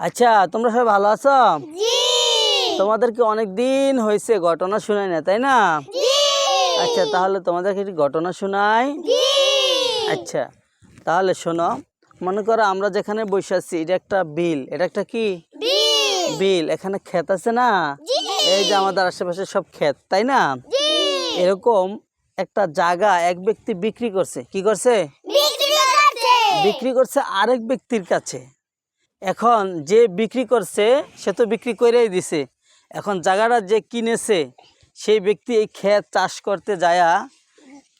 আচ্ছা তোমরা সবাই ভালো আছো? তোমাদেরকে অনেক দিন হয়েছে ঘটনা শোনাই না তাই না? আচ্ছা তাহলে তোমাদেরকে একটি ঘটনা শোনাই। আচ্ছা তাহলে শোনো। মনে করো আমরা যেখানে বসে আছি এটা একটা বিল। এটা একটা কি? বিল। বিল। এখানে ক্ষেত আছে না? এই যে আমাদের আশেপাশে সব ক্ষেত তাই না? এরকম একটা জায়গা এক ব্যক্তি বিক্রি করছে। কি করছে। বিক্রি করছে আরেক ব্যক্তির কাছে। এখন যে বিক্রি করছে সে তো বিক্রি করেই দিছে। এখন জায়গাটা যে কিনেছে সেই ব্যক্তি এই ক্ষেত চাষ করতে যায়া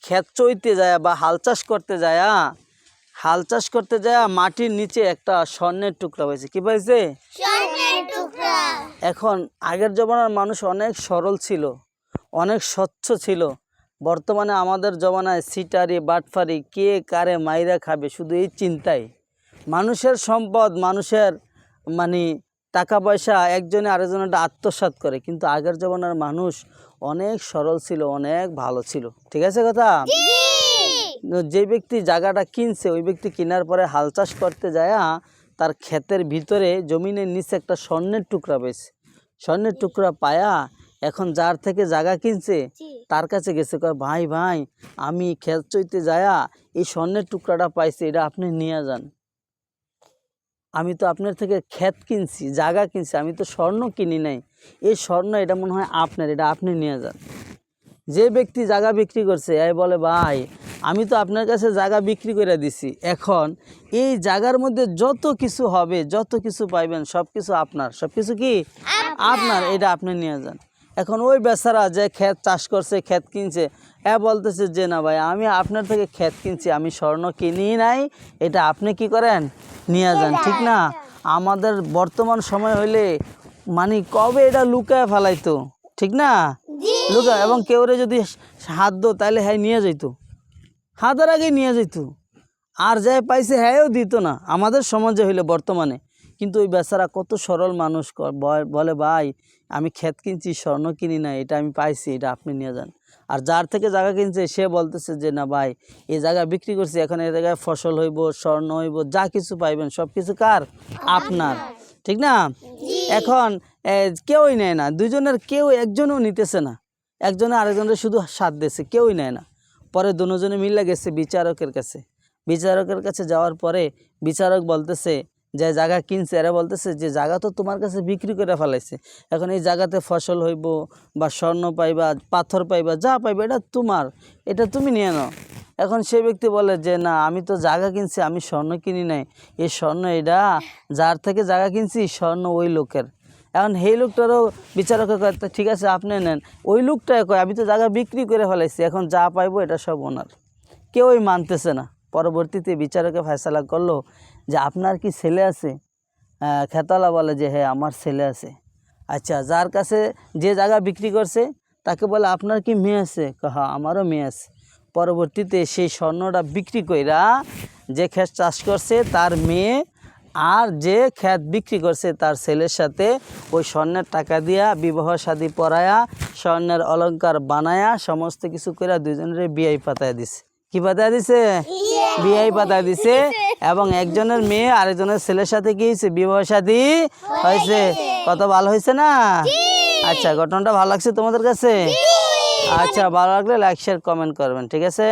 ক্ষেত চইতে যায় বা হাল চাষ করতে যায়া হাল চাষ করতে যায়া মাটির নিচে একটা স্বর্ণের টুকরা হয়েছে। কি পাইছে এখন আগের জমানার মানুষ অনেক সরল ছিল অনেক স্বচ্ছ ছিল। বর্তমানে আমাদের জমানায় সিটারি বাটফারি কে কারে মাইরা খাবে শুধু এই চিন্তায় মানুষের সম্পদ মানুষের মানে টাকা পয়সা একজনে আরেকজনের আত্মসাৎ করে। কিন্তু আগের জমানার মানুষ অনেক সরল ছিল অনেক ভালো ছিল। ঠিক আছে কথা? যে ব্যক্তি জায়গাটা কিনছে ওই ব্যক্তি কেনার পরে হাল চাষ করতে যায় তার ক্ষেতের ভিতরে জমিনের নিচে একটা স্বর্ণের টুকরা পেয়েছে স্বর্ণের টুকরা পায়া এখন যার থেকে জায়গা কিনছে তার কাছে গেছে কয় ভাই ভাই আমি ক্ষেত চইতে যায়া এই স্বর্ণের টুকরাটা পাইছি এটা আপনি নিয়ে যান। আমি তো আপনার থেকে ক্ষেত কিনছি, জায়গা কিনছি, আমি তো স্বর্ণ কিনি নাই। এই স্বর্ণ এটা মনে হয় আপনার, এটা আপনি নিয়ে যান। যে ব্যক্তি জায়গা বিক্রি করছে এ বলে, ভাই, আমি তো আপনার কাছে জায়গা বিক্রি করে দিছি। এখন এই জায়গার মধ্যে যত কিছু হবে, যত কিছু পাইবেন, সব কিছু আপনার। সব কিছু কি? আপনার, এটা আপনি নিয়ে যান। এখন ওই বেচারা যে ক্ষেত চাষ করছে, ক্ষেত কিনছে, এ বলতেছে যে, না ভাই, আমি আপনার থেকে ক্ষেত কিনছি, আমি স্বর্ণ কিনি নাই, এটা আপনি কি করেন? নিয়ে যান ঠিক না? আমাদের বর্তমান সময় হইলে মানে কবে এটা লুকায় ফেলাইতো ঠিক না? লুকা এবং কেউরে যদি হাত দো তাহলে হ্যাঁ নিয়ে যেত হাতের আগে নিয়ে যেত আর যাই পাইছে হ্যাঁও দিত না। আমাদের সমাজে হইলে বর্তমানে। কিন্তু ওই বেচারা কত সরল মানুষ বলে ভাই আমি ক্ষেত কিনছি স্বর্ণ কিনি না এটা আমি পাইছি এটা আপনি নিয়ে যান। আর যার থেকে জায়গা কিনছে সে বলতেছে যে না ভাই এই জায়গা বিক্রি করছি এখন এই জায়গায় ফসল হইব স্বর্ণ হইব যা কিছু পাইবেন সব কিছু কার? আপনার। ঠিক না? এখন কেউই নেয় না দুজনের কেউ একজনও নিতেছে না। একজনে আরেকজনের শুধু সাথ দিয়েছে কেউই নেয় না। পরে দুজনে মিলে গেছে বিচারকের কাছে। বিচারকের কাছে যাওয়ার পরে বিচারক বলতেছে যে জায়গা কিনছে, এরা বলতেছে যে জায়গা তো তোমার কাছে বিক্রি করে ফেলাইছে। এখন এই জায়গাতে ফসল হইব বা স্বর্ণ পাইবা, পাথর পাইবা, যা পাইবা, এটা তোমার, এটা তুমি নিয়ে নাও। এখন সে ব্যক্তি বলে যে, না, আমি তো জায়গা কিনছি, আমি স্বর্ণ কিনি নাই। এই স্বর্ণ এটা যার থেকে জায়গা কিনছি, স্বর্ণ ওই লোকের। এখন সেই লোকটারও বিচারকের কয় ঠিক আছে, আপনি নেন। ওই লোকটা কয়, আমি তো জায়গা বিক্রি করে ফেলাইছি, এখন যা পাইবো, এটা সব ওনার। কেউই মানতেছে না। পরবর্তীতে বিচারকে ফয়সালা করল যে, আপনার কি ছেলে আছে? খেতালা বলে যে হ্যাঁ আমার ছেলে আছে। আচ্ছা যার কাছে যে জায়গা বিক্রি করছে, তাকে বলে, আপনার কি মেয়ে আছে? হ্যাঁ আমারও মেয়ে আছে। পরবর্তীতে সেই স্বর্ণটা বিক্রি কইরা যে ক্ষেত চাষ করছে, তার মেয়ে আর যে ক্ষেত বিক্রি করছে, তার ছেলের সাথে ওই স্বর্ণের টাকা দিয়া বিবাহ শাদী পড়ায়া স্বর্ণের অলঙ্কার বানায়া, সমস্ত কিছু করে দুজনের বিয়াই পাতায় দিছে। কি পাতায় দিছে? বিয়াই পাতা দিছে এবং একজনের মেয়ে আরেকজনের ছেলের সাথে কি হয়েছে বিবাহ সাথী হয়েছে। কত ভালো হয়েছে না? আচ্ছা ঘটনাটা ভালো লাগছে তোমাদের কাছে? আচ্ছা ভালো লাগলে লাইক শেয়ার কমেন্ট করবেন ঠিক আছে?